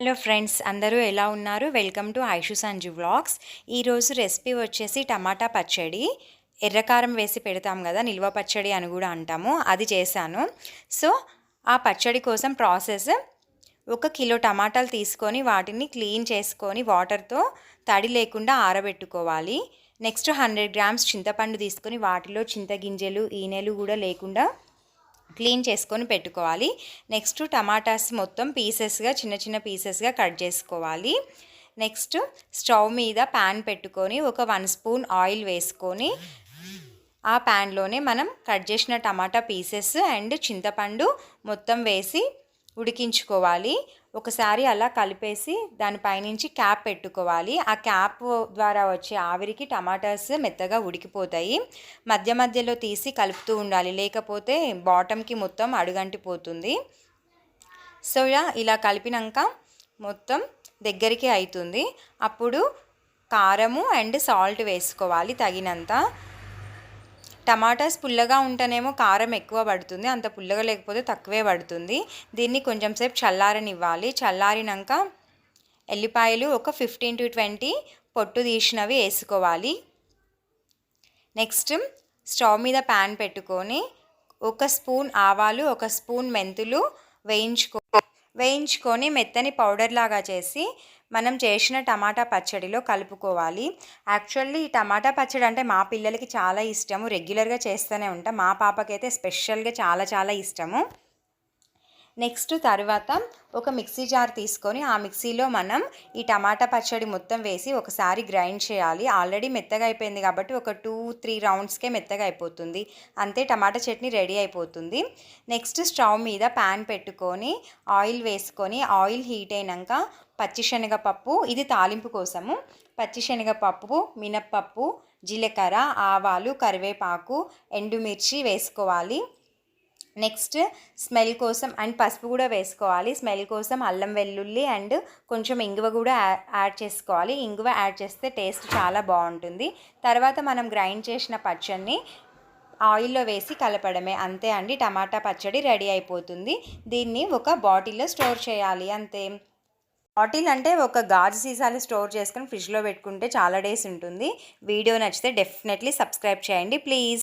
Hello friends అందరూ ఎలా ఉన్నారు? Welcome to Aishu Sanju vlogs. ఈరోజు రెసిపీ వచ్చేసి టమాటా పచ్చడి. ఎర్రకారం వేసి పెడతాం కదా నిల్వ పచ్చడి అని కూడా అంటాము. అది చేశాను. సో ఆ పచ్చడి కోసం ప్రాసెస్ ఒక కిలో టమాటాలు తీసుకొని వాటిని క్లీన్ చేసుకొని వాటర్తో తడి లేకుండా ఆరబెట్టుకోవాలి. నెక్స్ట్ హండ్రెడ్ గ్రామ్స్ చింతపండు తీసుకొని వాటిలో చింతగింజలు ఈనెలు కూడా లేకుండా క్లీన్ చేసుకొని పెట్టుకోవాలి. నెక్స్ట్ టమాటాస్ మొత్తం పీసెస్గా చిన్న చిన్న పీసెస్గా కట్ చేసుకోవాలి. నెక్స్ట్ స్టవ్ మీద ప్యాన్ పెట్టుకొని ఒక వన్ స్పూన్ ఆయిల్ వేసుకొని ఆ ప్యాన్లోనే మనం కట్ చేసిన టమాటా పీసెస్ అండ్ చింతపండు మొత్తం వేసి ఉడికించుకోవాలి. ఒకసారి అలా కలిపేసి దానిపైనుంచి క్యాప్ పెట్టుకోవాలి. ఆ క్యాప్ ద్వారా వచ్చే ఆవిరికి టమాటాస్ మెత్తగా ఉడికిపోతాయి. మధ్య మధ్యలో తీసి కలుపుతూ ఉండాలి. లేకపోతే బాటమ్కి మొత్తం అడుగంటిపోతుంది. సో ఇలా కలిపినాక మొత్తం దగ్గరికి అవుతుంది అప్పుడు కారము అండ్ సాల్ట్ వేసుకోవాలి తగినంత. టమాటాస్ పుల్లగా ఉంటేనేమో కారం ఎక్కువ పడుతుంది అంత పుల్లగా లేకపోతే తక్కువే పడుతుంది. దీన్ని కొంచెం సేపు చల్లారనివ్వాలి. చల్లారినాక ఎల్లిపాయలు ఒక ఫిఫ్టీన్ టు ట్వంటీ పొట్టు తీసినవి వేసుకోవాలి. నెక్స్ట్ స్టవ్ మీద ప్యాన్ పెట్టుకొని ఒక స్పూన్ ఆవాలు ఒక స్పూన్ మెంతులు వేయించుకో వేయించుకొని మెత్తని పౌడర్ లాగా చేసి మనం చేసిన టమాటా పచ్చడిలో కలుపుకోవాలి. యాక్చువల్లీ ఈ టమాటా పచ్చడి అంటే మా పిల్లలకి చాలా ఇష్టము. రెగ్యులర్గా చేస్తూనే ఉంటాం. మా పాపకైతే స్పెషల్గా చాలా చాలా ఇష్టము. నెక్స్ట్ తర్వాత ఒక మిక్సీ జార్ తీసుకొని ఆ మిక్సీలో మనం ఈ టమాటా పచ్చడి మొత్తం వేసి ఒకసారి గ్రైండ్ చేయాలి. ఆల్రెడీ మెత్తగా అయిపోయింది కాబట్టి ఒక టూ త్రీ రౌండ్స్కే మెత్తగా అయిపోతుంది. అంతే టమాటా చట్నీ రెడీ అయిపోతుంది. నెక్స్ట్ స్టవ్ మీద ప్యాన్ పెట్టుకొని ఆయిల్ వేసుకొని ఆయిల్ హీట్ అయినాక పచ్చిశనగపప్పు ఇది తాలింపు కోసము. పచ్చిశనగపప్పు మినప్పప్పు జీలకర్ర ఆవాలు కరివేపాకు ఎండుమిర్చి వేసుకోవాలి. నెక్స్ట్ స్మెల్ కోసం అండ్ పసుపు కూడా వేసుకోవాలి. స్మెల్ కోసం అల్లం వెల్లుల్లి అండ్ కొంచెం ఇంగువ కూడా యాడ్ చేసుకోవాలి. ఇంగువ యాడ్ చేస్తే టేస్ట్ చాలా బాగుంటుంది. తర్వాత మనం గ్రైండ్ చేసిన పచ్చడిని ఆయిల్లో వేసి కలపడమే. అంతే అండి టమాటా పచ్చడి రెడీ అయిపోతుంది. దీన్ని ఒక బాటిల్లో స్టోర్ చేయాలి. అంతే. బాటిల్ అంటే ఒక గాజు సీసాలు స్టోర్ చేసుకొని ఫ్రిడ్జ్లో పెట్టుకుంటే చాలా డేస్ ఉంటుంది. వీడియో నచ్చితే డెఫినెట్లీ సబ్స్క్రైబ్ చేయండి ప్లీజ్.